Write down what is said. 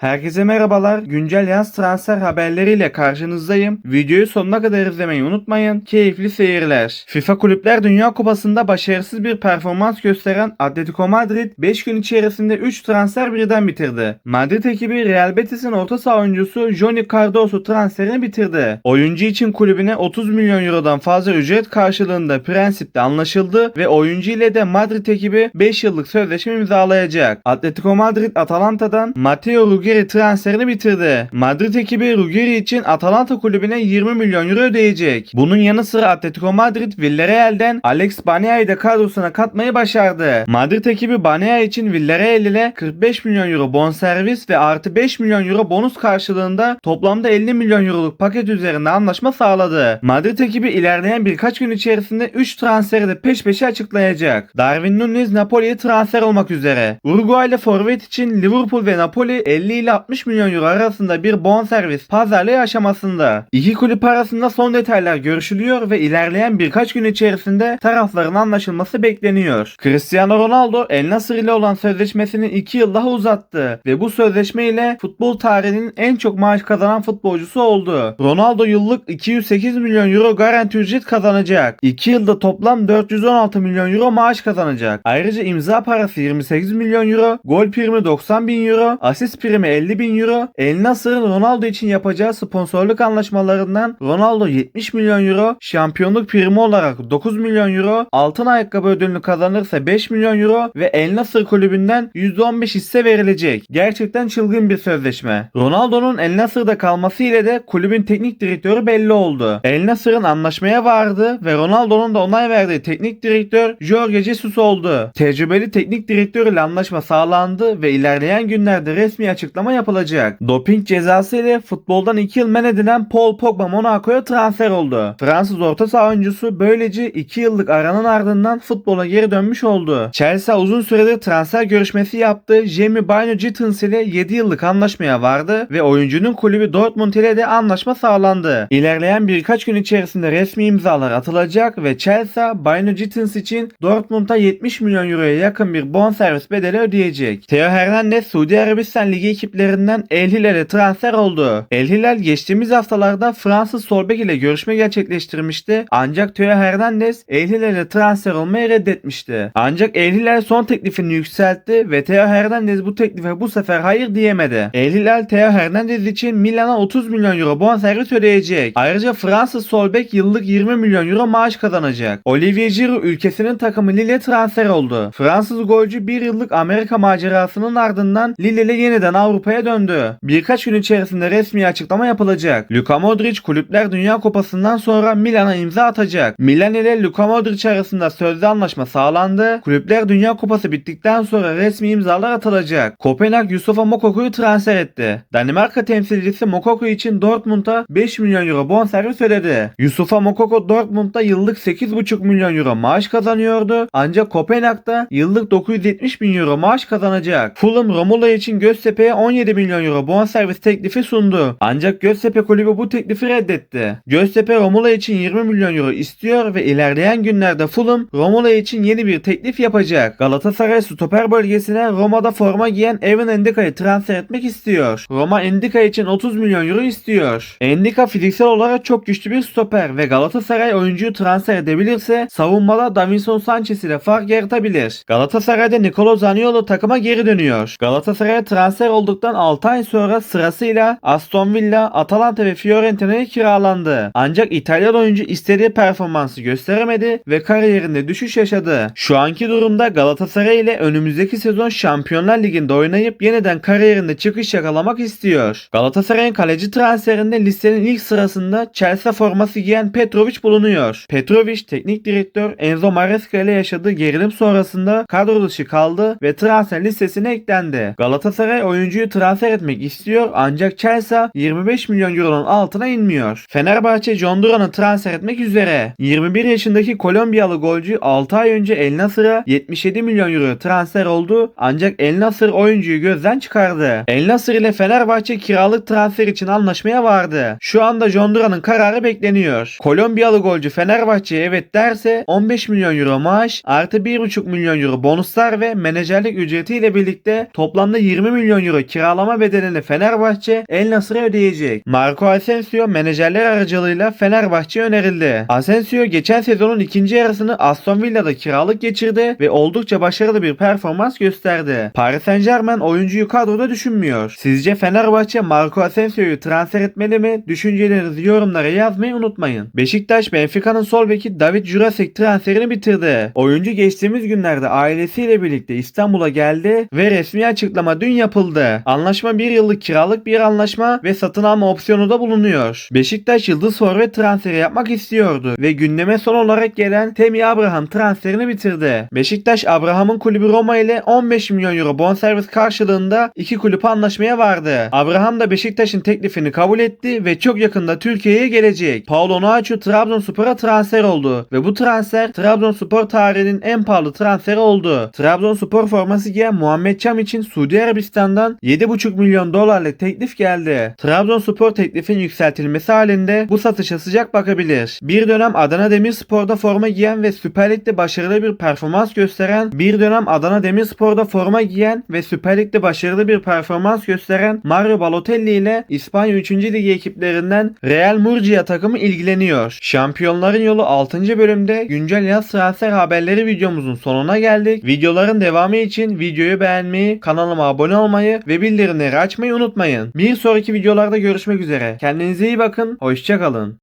Herkese merhabalar. Güncel yaz transfer haberleriyle karşınızdayım. Videoyu sonuna kadar izlemeyi unutmayın. Keyifli seyirler. FIFA Kulüpler Dünya Kupası'nda başarısız bir performans gösteren Atletico Madrid 5 gün içerisinde 3 transfer birden bitirdi. Madrid ekibi Real Betis'in orta saha oyuncusu Johnny Cardoso transferini bitirdi. Oyuncu için kulübüne 30 milyon eurodan fazla ücret karşılığında prensipte anlaşıldı ve oyuncu ile de Madrid ekibi 5 yıllık sözleşme imzalayacak. Atletico Madrid Atalanta'dan Matteo Ruggeri transferini bitirdi. Madrid ekibi Ruggeri için Atalanta kulübüne 20 milyon euro ödeyecek. Bunun yanı sıra Atletico Madrid Villarreal'den Alex Banea'yı da kadrosuna katmayı başardı. Madrid ekibi Banea için Villarreal ile 45 milyon euro bonservis ve artı 5 milyon euro bonus karşılığında toplamda 50 milyon euroluk paket üzerinde anlaşma sağladı. Madrid ekibi ilerleyen birkaç gün içerisinde 3 transferi de peş peşe açıklayacak. Darwin Nunez Napoli'ye transfer olmak üzere. Uruguaylı forvet için Liverpool ve Napoli 50 ile 60 milyon euro arasında bir bonservis pazarlığı aşamasında. İki kulüp arasında son detaylar görüşülüyor ve ilerleyen birkaç gün içerisinde tarafların anlaşılması bekleniyor. Cristiano Ronaldo El Nasır ile olan sözleşmesini 2 yıl daha uzattı ve bu sözleşme ile futbol tarihinin en çok maaş kazanan futbolcusu oldu. Ronaldo yıllık 208 milyon euro garanti ücret kazanacak. 2 yılda toplam 416 milyon euro maaş kazanacak. Ayrıca imza parası 28 milyon euro, gol primi 90 bin euro, asist primi 50 bin euro, El Nasır'ın Ronaldo için yapacağı sponsorluk anlaşmalarından Ronaldo 70 milyon euro, şampiyonluk primi olarak 9 milyon euro, altın ayakkabı ödülünü kazanırsa 5 milyon euro ve El Nasır kulübünden %15 hisse verilecek. Gerçekten çılgın bir sözleşme. Ronaldo'nun El Nasır'da kalması ile de kulübün teknik direktörü belli oldu. El Nasır'ın anlaşmaya vardı ve Ronaldo'nun da onay verdiği teknik direktör Jorge Jesus oldu. Tecrübeli teknik direktör ile anlaşma sağlandı ve ilerleyen günlerde resmi açıklama yapılacak. Doping cezası ile futboldan 2 yıl men edilen Paul Pogba Monaco'ya transfer oldu. Fransız orta saha oyuncusu böylece 2 yıllık aranın ardından futbola geri dönmüş oldu. Chelsea uzun süredir transfer görüşmesi yaptı. Jamie Bino Gittins ile 7 yıllık anlaşmaya vardı ve oyuncunun kulübü Dortmund ile de anlaşma sağlandı. İlerleyen birkaç gün içerisinde resmi imzalar atılacak ve Chelsea Bino Gittins için Dortmund'a 70 milyon euroya yakın bir bonservis bedeli ödeyecek. Theo Hernandez Suudi Arabistan Ligi ekiplerinden El Hilal'e transfer oldu. El Hilal geçtiğimiz haftalarda Fransız Solbek ile görüşme gerçekleştirmişti. Ancak Theo Hernandez El Hilal'e transfer olmayı reddetmişti. Ancak El Hilal son teklifini yükseltti ve Theo Hernandez bu teklife bu sefer hayır diyemedi. El Hilal Theo Hernandez için Milan'a 30 milyon euro bonservis ödeyecek. Ayrıca Fransız Solbek yıllık 20 milyon euro maaş kazanacak. Olivier Giroud ülkesinin takımı Lille transfer oldu. Fransız golcü bir yıllık Amerika macerasının ardından Lille ile yeniden Avrupa'ya döndü. Birkaç gün içerisinde resmi açıklama yapılacak. Luka Modric Kulüpler Dünya Kupası'ndan sonra Milan'a imza atacak. Milan ile Luka Modric arasında sözlü anlaşma sağlandı. Kulüpler Dünya Kupası bittikten sonra resmi imzalar atılacak. Kopenhag Yusufa Mokoku'yu transfer etti. Danimarka temsilcisi Mokoku için Dortmund'a 5 milyon euro bonservis ödedi. Yusufa Mokoku Dortmund'da yıllık 8,5 milyon euro maaş kazanıyordu. Ancak Kopenhag'da yıllık 970 bin euro maaş kazanacak. Fulham Romulo için Göztepe'ye 17 milyon euro bonservis teklifi sundu. Ancak Göztepe kulübü bu teklifi reddetti. Göztepe Romulo için 20 milyon euro istiyor ve ilerleyen günlerde Fulham Romulo için yeni bir teklif yapacak. Galatasaray stoper bölgesine Roma'da forma giyen Evan Endika'yı transfer etmek istiyor. Roma Endika için 30 milyon euro istiyor. Endika fiziksel olarak çok güçlü bir stoper ve Galatasaray oyuncuyu transfer edebilirse savunmada Davinson Sanchez ile fark yaratabilir. Galatasaray'da Nicolo Zaniolo takıma geri dönüyor. Galatasaray'a transfer olduktan 6 ay sonra sırasıyla Aston Villa, Atalanta ve Fiorentina'ya kiralandı. Ancak İtalyan oyuncu istediği performansı gösteremedi ve kariyerinde düşüş yaşadı. Şu anki durumda Galatasaray ile önümüzdeki sezon Şampiyonlar Ligi'nde oynayıp yeniden kariyerinde çıkış yakalamak istiyor. Galatasaray'ın kaleci transferinde listenin ilk sırasında Chelsea forması giyen Petrovic bulunuyor. Petrovic teknik direktör Enzo Maresca ile yaşadığı gerilim sonrasında kadro dışı kaldı ve transfer listesine eklendi. Galatasaray oyuncuyu transfer etmek istiyor ancak Chelsea 25 milyon euronun altına inmiyor. Fenerbahçe John Duran'ı transfer etmek üzere. 21 yaşındaki Kolombiyalı golcü 6 ay önce El Nasır'a 77 milyon euro transfer oldu ancak El Nasır oyuncuyu gözden çıkardı. El Nasır ile Fenerbahçe kiralık transfer için anlaşmaya vardı. Şu anda John Duran'ın kararı bekleniyor. Kolombiyalı golcü Fenerbahçe'ye evet derse 15 milyon euro maaş artı 1,5 milyon euro bonuslar ve menajerlik ücretiyle birlikte toplamda 20 milyon euro kiralama bedelini Fenerbahçe El Nasır'a ödeyecek. Marco Asensio menajerler aracılığıyla Fenerbahçe'ye önerildi. Asensio geçen sezonun ikinci yarısını Aston Villa'da kiralık geçirdi ve oldukça başarılı bir performans gösterdi. Paris Saint Germain oyuncuyu kadroda düşünmüyor. Sizce Fenerbahçe Marco Asensio'yu transfer etmeli mi? Düşüncelerinizi yorumlara yazmayı unutmayın. Beşiktaş Benfica'nın sol beki David Jurasek transferini bitirdi. Oyuncu geçtiğimiz günlerde ailesiyle birlikte İstanbul'a geldi ve resmi açıklama dün yapıldı. Anlaşma bir yıllık kiralık bir anlaşma ve satın alma opsiyonu da bulunuyor. Beşiktaş yıldız forvet transferi yapmak istiyordu ve gündeme son olarak gelen Temi Abraham transferini bitirdi. Beşiktaş Abraham'ın kulübü Roma ile 15 milyon euro bonservis karşılığında iki kulüp anlaşmaya vardı. Abraham da Beşiktaş'ın teklifini kabul etti ve çok yakında Türkiye'ye gelecek. Paulo Noaçu Trabzonspor'a transfer oldu ve bu transfer Trabzonspor tarihinin en pahalı transferi oldu. Trabzonspor forması giyen Muhammed Çam için Suudi Arabistan'dan 7,5 milyon dolarlık teklif geldi. Trabzonspor teklifin yükseltilmesi halinde bu satışa sıcak bakabilir. Bir dönem Adana Demirspor'da forma giyen ve Süper Lig'de başarılı bir performans gösteren, bir dönem Adana Demirspor'da forma giyen ve Süper Lig'de başarılı bir performans gösteren Mario Balotelli ile İspanya 3. Ligi ekiplerinden Real Murcia takımı ilgileniyor. Şampiyonların Yolu 6. bölümde güncel yaz transfer haberleri videomuzun sonuna geldik. Videoların devamı için videoyu beğenmeyi, kanalıma abone olmayı ve bildirimleri açmayı unutmayın. Bir sonraki videolarda görüşmek üzere. Kendinize iyi bakın, hoşçakalın.